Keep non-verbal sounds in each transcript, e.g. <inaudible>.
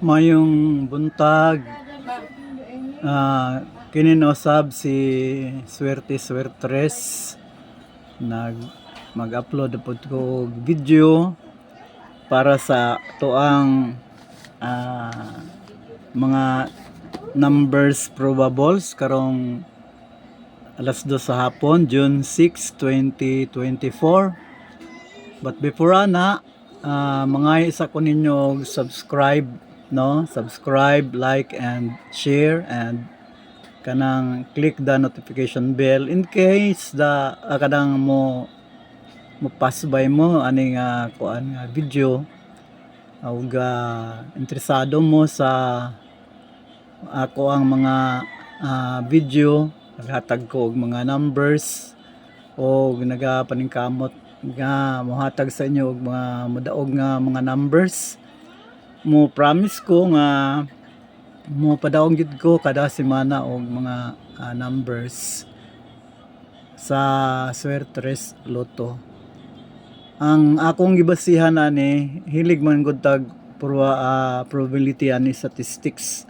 Mayong buntag. Ah kininosab si Swerte Swertres. Nag mag-upload po ko video para sa tuang ah, mga numbers probables karong alas 2 sa hapon June 6, 2024 but before ana ah, mga isa ko ninyo subscribe no? Subscribe like and share and kanang click the notification bell in case da ah, kadang mo mo pass by mo ani nga kuan nga video. Ug ah, interesado mo sa ako ang mga ah, video. Naghatag ko og mga numbers. O nagapaningkamot nga mohatag sa inyo og mga modaog nga mga numbers mo promise ko nga mo padaong gid ko kada semana og mga ah, numbers sa Swertres Lotto. Ang akong gibasihan ani hilig man gud tag pro, ah, probability ani statistics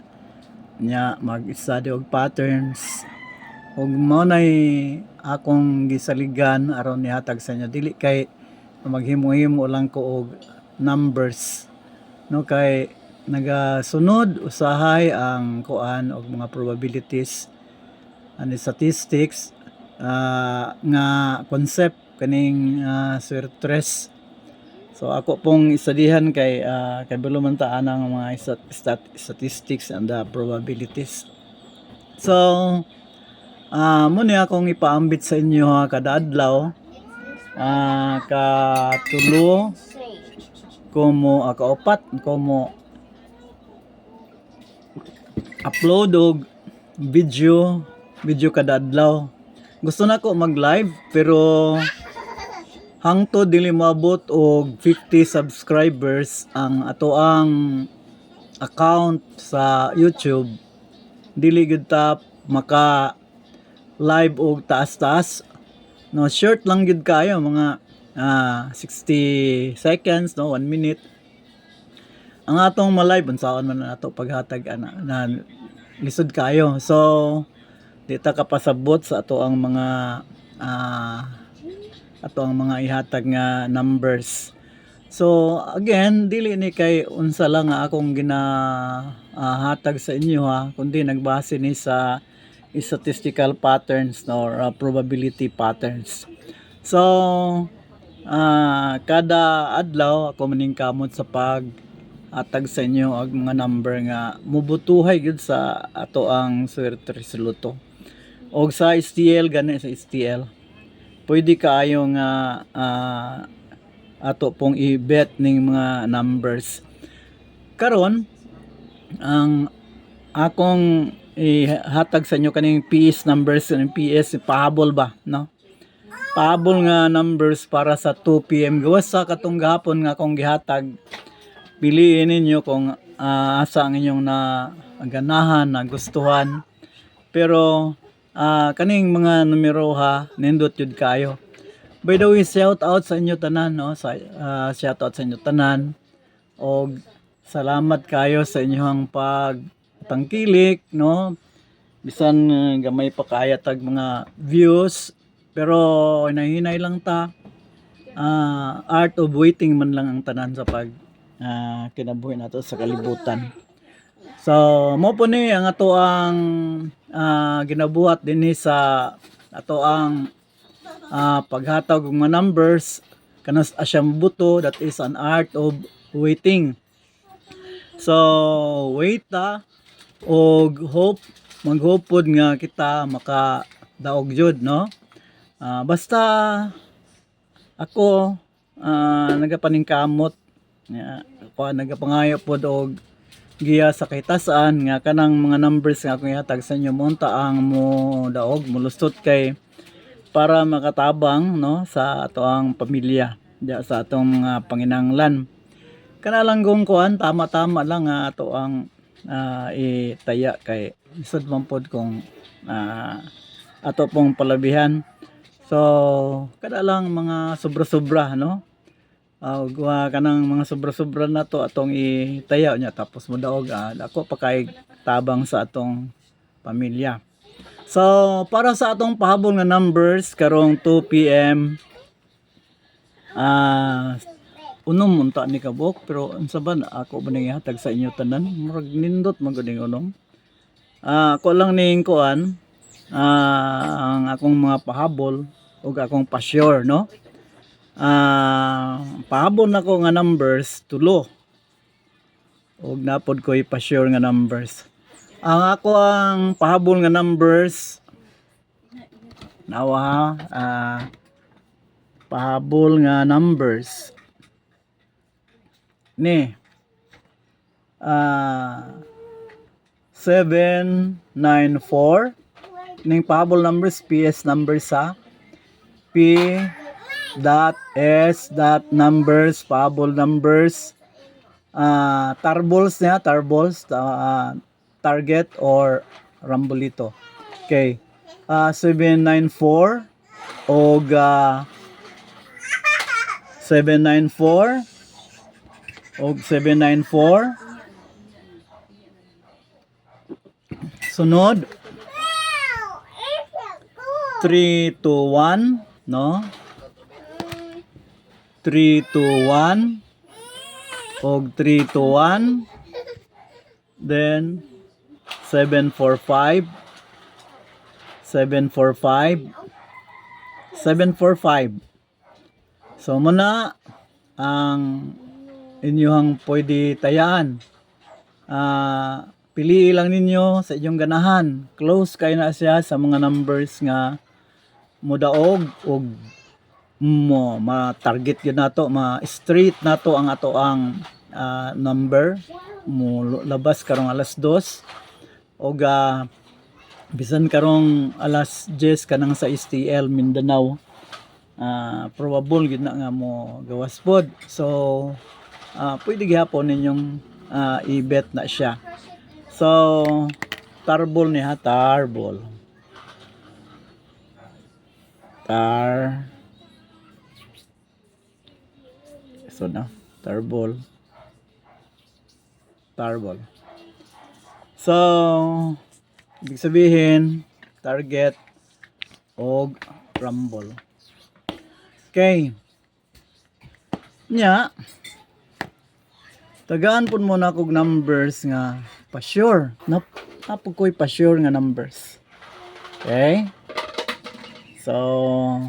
nya mag-study og patterns. Ug mao nay akong gisaligan aron nihatag sa inyo dili kay maghimo-himo lang ko og numbers no kay nagasunod usahay ang kuan og mga probabilities ani statistics ah, nga concept kaning uh, Swertres So ako pong isadihan kay uh, kay man ta anang mga stat, stat, statistics and the probabilities. So ah mo ni akong ipaambit sa inyo ha kada adlaw ah ka tulo como ah, kaupat como upload og video video kada adlaw. Gusto na ko mag-live pero hangtod dili moabot og 50 subscribers ang ato ang account sa YouTube dili gud ta maka live og taas-taas no short lang gud kayo mga ah, 60 seconds no? 1 minute. Ang atong ma-live unsaon man nato paghatag ana na lisod kayo. So di ta kapasabot sa ato ang mga ah, ato ang mga ihatag nga numbers. So again, dili ni kay unsa lang akong ginahatag sa inyo ha, kundi nagbase ni sa statistical patterns no, or uh, probability patterns. So ah, kada adlaw ako maningkamot sa pag atag sa inyo ang mga number nga mubutuhay gud sa ato ang swerte resoluto. Og sa STL gani sa STL pwede kaayo nga ah, ato pong i-bet ning mga numbers. Karon ang akong ihatag sa inyo kaning PS numbers ng PS pahabol ba no? Pahabol nga numbers para sa 2 PM gawas sa katong gahapon nga akong gihatag piliin ninyo kung ah, asa ang inyong na ganahan, nagustuhan. Pero ah kaning mga numero ha nindot jud kayo. By the way shout out sa inyo tanan no? Sa ah, shout out sa inyo tanan. Og salamat kayo sa inyong pag tangkilik no? Bisan uh, gamay pa kaya tag mga views pero hinahinay lang ta Ah, art of waiting man lang ang tanan sa pag ah, kinabuhi nato sa kalibutan So, mo po ni ang ato ang ah, ginabuhat din ni sa ato ang ah, paghatag mga numbers kanas asyang buto that is an art of waiting. So, wait ta og hope maghopod nga kita maka daog jud no. Ah, basta ako ah, nagapaningkamot. Nga ako nagapangayo pod og giya sa kahitasan nga kanang mga numbers nga akong ihatag sa inyo monta ang mo daog mulustot kay para makatabang no sa ato ang pamilya diya sa atong mga panginanglan. Kana lang gong kuan tama-tama lang nga ato ang ah, itaya kay isod man pod kung ah, ato pong palabihan so kada lang mga sobra-sobra no? Uh, gawa ka ng mga sobra-sobra na to atong itayaw niya tapos mo daog ah, ako pa kay tabang sa atong pamilya. So para sa atong pahabol nga numbers karong 2 PM ah unom munta ni kabok pero unsa ba ako ba nang ihatag sa inyo tanan? Murag nindot man gud ning unom. Ah ako lang ning kuan ah ang akong mga pahabol ug akong pa-sure no? Ah pahabol nako nga numbers tulo. Ug napod ko ipa-sure nga numbers. Ang ako ang pahabol nga numbers nawa ha, ah pahabol nga numbers. Ni ah 794 ning pahabol numbers PS number sa P dot S dot numbers pahabol numbers ah tarbols niya tarbols ah, target or rambolito. Okay. Ah 794 og ah, 794 og 794 sunod. 3 to 1 no? 3 to 1 og 3 to 1 then 745 745 745 so muna ang inyong pwede tayaan. Ah pili lang ninyo sa inyong ganahan. Close kay na siya sa mga numbers nga mudaog og mo ma-target gyud nato ma-street nato ang ato ang ah, number. Mo labas karong alas 2 og ah, bisan karong alas 10 kanang sa STL Mindanao. Ah probable gid na nga mo gawas pod. So ah pwede gyapon ninyong ah, i-bet na siya. So tarbol ni ha tarbol tar. So na. Tarbol tarbol so ibig sabihin target og rumble. Okay. Nya tagaan pud mo na kog numbers nga pa sure. Nap napog ko'y pa sure nga numbers. Okay so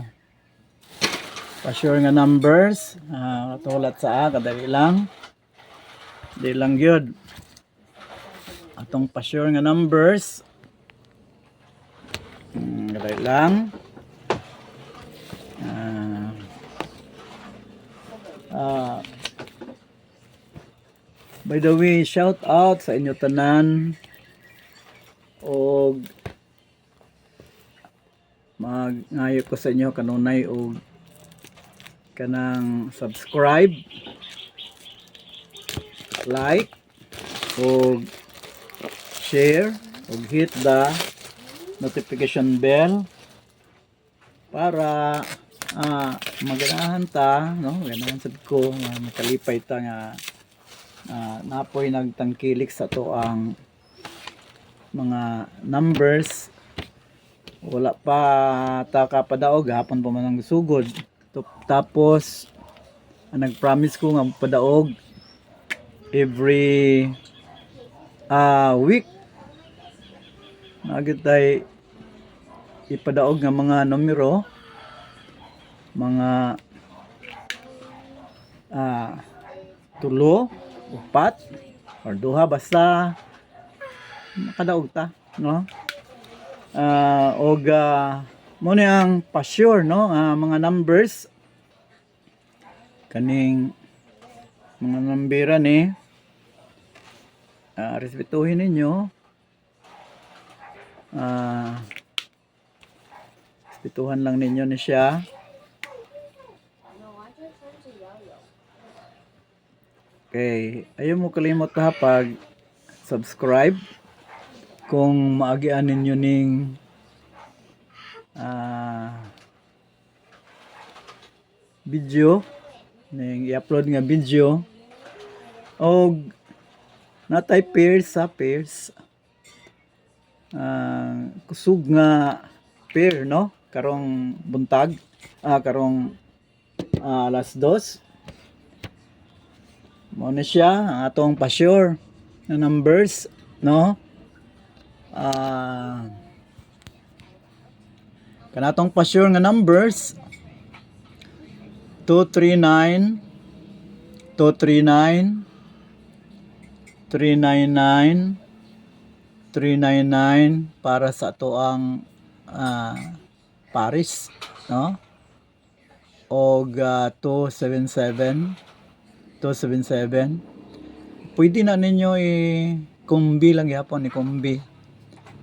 pa-sure nga numbers ah tulat sa A kadali lang. Di lang gyud atong pa-sure nga numbers hmm, kadali lang. Ah ah by the way shout out sa inyo tanan og magngayo ko sa inyo kanunay og kanang subscribe like og share og hit the notification bell para ah maganahan ta no? Ganahan sad ko nga makalipay ta nga ah, napoy nagtangkilik sa to ang mga numbers wala pa ta kapadaog hapon pa man ang sugod. Tapos ang nag-promise ko nga padaog every ah week nagit tay ipadaog nga mga numero mga ah tulo upat or duha basta makadaog ta no ah og ah, mo ang pa-sure no? Ah, mga numbers. Kaning mga nambira ni ah, respetuhin ninyo. Ah respetuhan lang ninyo ni siya. Okay, ayaw mo kalimot ha pag subscribe kung maagian ninyo ning ah video ning i-upload nga video og natay pairs sa pairs ah kusog nga pair no? Karong buntag ah karong ah, alas dos. Mo na siya atong pa-sure na numbers no ah kanatong pa-sure nga numbers. 239 239 399 399 para sa ato ang ah, Paris no? Og ah, 277 277 pwede na ninyo i-kumbi lang yapon i-kumbi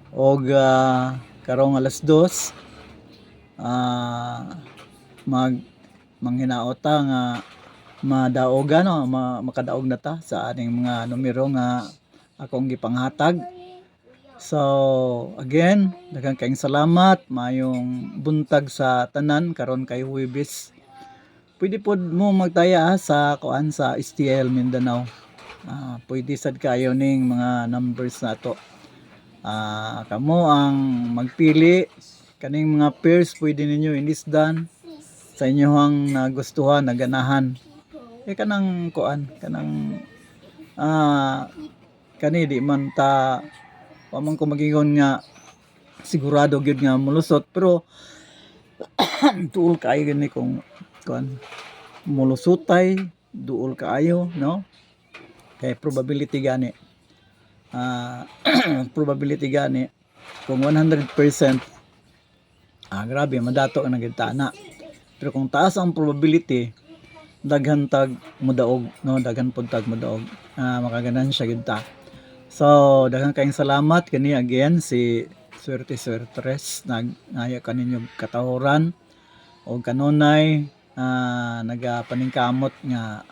og ah, karong alas dos ah mag manghinaota nga madaog ano ma, makadaog na ta sa aning mga numero nga akong gipanghatag so again daghang kaayong salamat mayong buntag sa tanan karon kay Huwebes pwede pod mo magtaya sa kuan sa STL Mindanao. Ah, pwede sad kayo ning mga numbers na to Ah, kamo ang magpili. Kaning mga pairs pwede ninyo inisdan. Sa inyohang nagustuhan naganahan. Eh kanang kuan kanang ah kani di man ta wa man ko magingon nga sigurado gyud nga mulusot. Pero <coughs> tuol kaayo gani kung kuan mulusutay duol kaayo no? Kay probability gani ah <clears throat> probability gani kung 100% ah grabe madato ang nagitana pero kung taas ang probability daghan tag mudaog no daghan pud tag mudaog ah makaganan siya gid ta. So daghan kayong salamat kani again si Swerte Swertres nag ngaya kaninyo katahoran o kanunay ah nagapaningkamot nga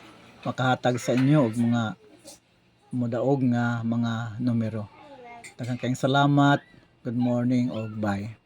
makahatag sa inyo og mga mudaog nga mga numero. Daghan kayong salamat good morning og bye